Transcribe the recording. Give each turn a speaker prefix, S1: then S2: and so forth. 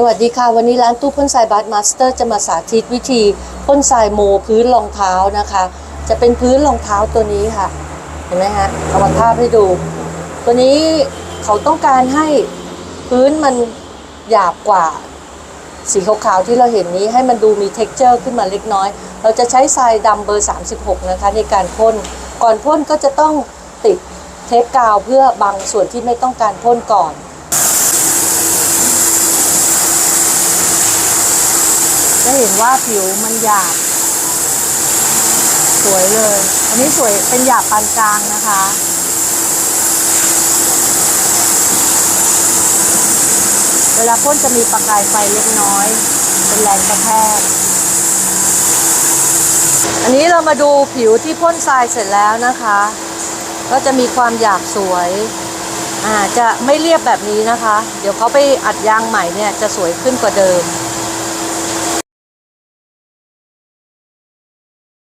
S1: สวัสดีค่ะวันนี้ร้านตู้พ่นทรายบัสมาสเตอร์จะมาสาธิตวิธีพ่นทรายโมพื้นรองเท้านะคะ จะเป็นพื้นรองเท้าตัวนี้ค่ะ เห็นไหมฮะเอามาภาพให้ดู ตัวนี้เขาต้องการให้พื้นมันหยาบกว่า สีขาวๆที่เราเห็นนี้ให้มันดูมี t e x t อร์ขึ้นมาเล็กน้อย เราจะใช้ทรายดำเบอร์ 36 นะคะ ในการพ่นก่อนพ่นก็จะต้องติดเทปกาวเพื่อบังส่วนที่ไม่ต้องการพ่นก่อน จะเห็นว่าผิวมันหยาบ สวยเลย อันนี้สวยเป็นหยาบปานกลางนะคะเวลาพ่นจะมีประกายไฟเล็กน้อย เป็นแรงกระแทก อันนี้เรามาดูผิวที่พ่นทรายเสร็จแล้วนะคะ ก็จะมีความหยาบสวยอาจะไม่เรียบแบบนี้นะคะ เดี๋ยวเขาไปอัดยางใหม่เนี่ยจะสวยขึ้นกว่าเดิม